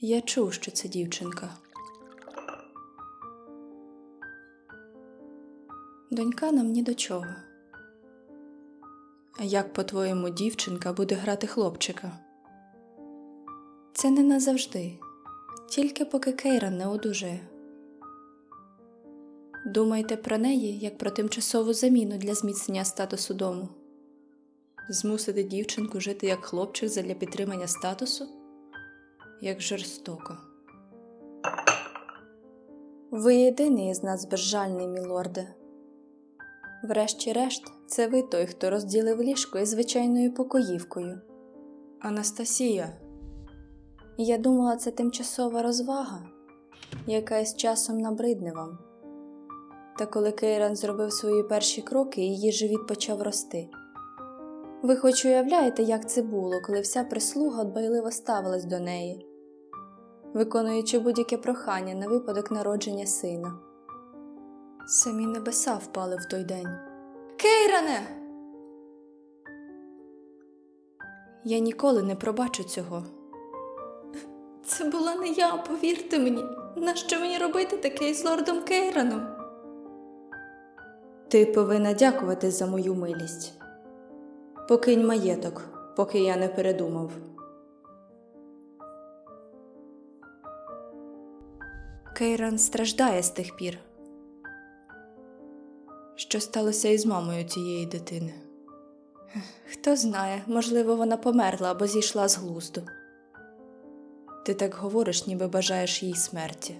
Я чув, що це дівчинка. Донька нам ні до чого. А як, по-твоєму, дівчинка буде грати хлопчика? Це не назавжди, тільки поки Кейран не одужає. Думайте про неї як про тимчасову заміну для зміцнення статусу дому. Змусити дівчинку жити як хлопчик задля підтримання статусу? Як жорстоко. Ви єдиний із нас безжальний, мілорде. Врешті-решт, це ви той, хто розділив ліжко із звичайною покоївкою. Анастасія. Я думала, це тимчасова розвага, яка із часом набридне вам. Та коли Кейран зробив свої перші кроки, її живіт почав рости. Ви хоч уявляєте, як це було, коли вся прислуга дбайливо ставилась до неї, виконуючи будь-яке прохання на випадок народження сина. Самі небеса впали в той день. Кейране! Я ніколи не пробачу цього. Це була не я, повірте мені. Нащо мені робити таке із лордом Кейраном? Ти повинна дякувати за мою милість. Покинь маєток, поки я не передумав. Кейран страждає з тих пір. Що сталося із мамою цієї дитини? Хто знає, можливо, вона померла або зійшла з глузду. Ти так говориш, ніби бажаєш їй смерті.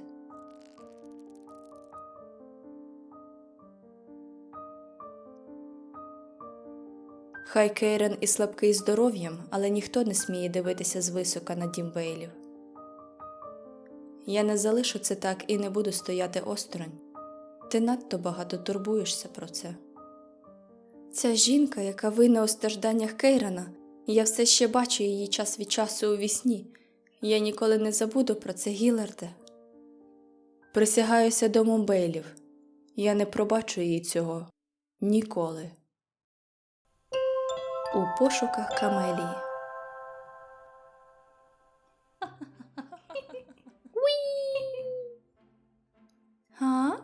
Хай Кейрен і слабкий здоров'ям, але ніхто не сміє дивитися звисока на дім Бейлів. Я не залишу це так і не буду стояти осторонь. Ти надто багато турбуєшся про це. Ця жінка, яка винна у стражданнях Кейрана, я все ще бачу її час від часу у вісні. Я ніколи не забуду про це, Гіларде. Присягаюся домом Бейлів. Я не пробачу їй цього ніколи. У пошуках Камелії. Га?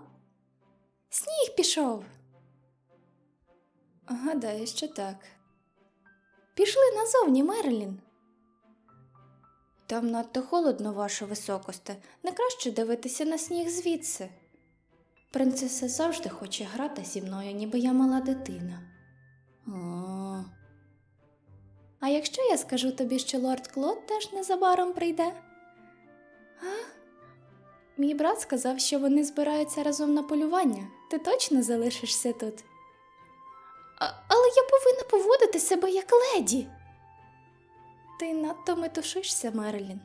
Сніг пішов. Гадаю, що так. Пішли назовні, Мерлін. Там надто холодно, ваша високосте. Не краще дивитися на сніг звідси. Принцеса завжди хоче грати зі мною, ніби я мала дитина. А якщо я скажу тобі, що лорд Клод теж незабаром прийде? А? Мій брат сказав, що вони збираються разом на полювання. Ти точно залишишся тут? А, але я повинна поводити себе як леді. Ти надто метушишся, Мерлін.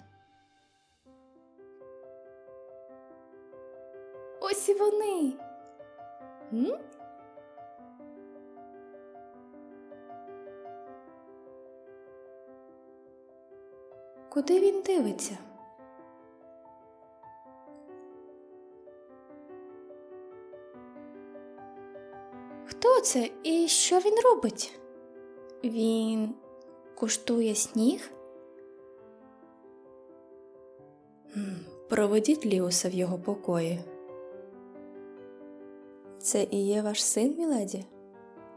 Ось і вони. М? Куди він дивиться? Хто це і що він робить? Він куштує сніг? Проведіть Ліуса в його покої. Це і є ваш син, міледі?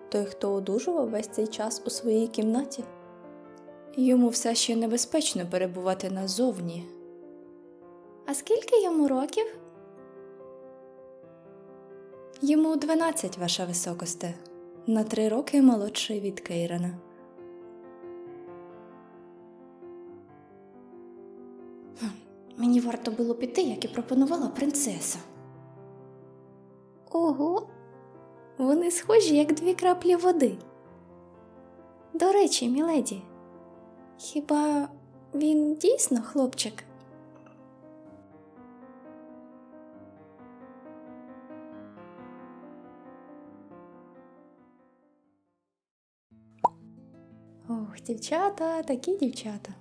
Той, хто одужував весь цей час у своїй кімнаті? Йому все ще небезпечно перебувати назовні. А скільки йому років? Йому 12, ваша високосте, на три роки молодший від Кейрана. Мені варто було піти, як і пропонувала принцеса. Ого, вони схожі, як дві краплі води. До речі, міледі, хіба він дійсно хлопчик? Ох, дівчата, такі дівчата.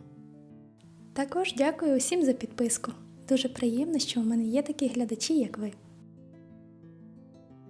Також дякую усім за підписку. Дуже приємно, що у мене є такі глядачі, як ви.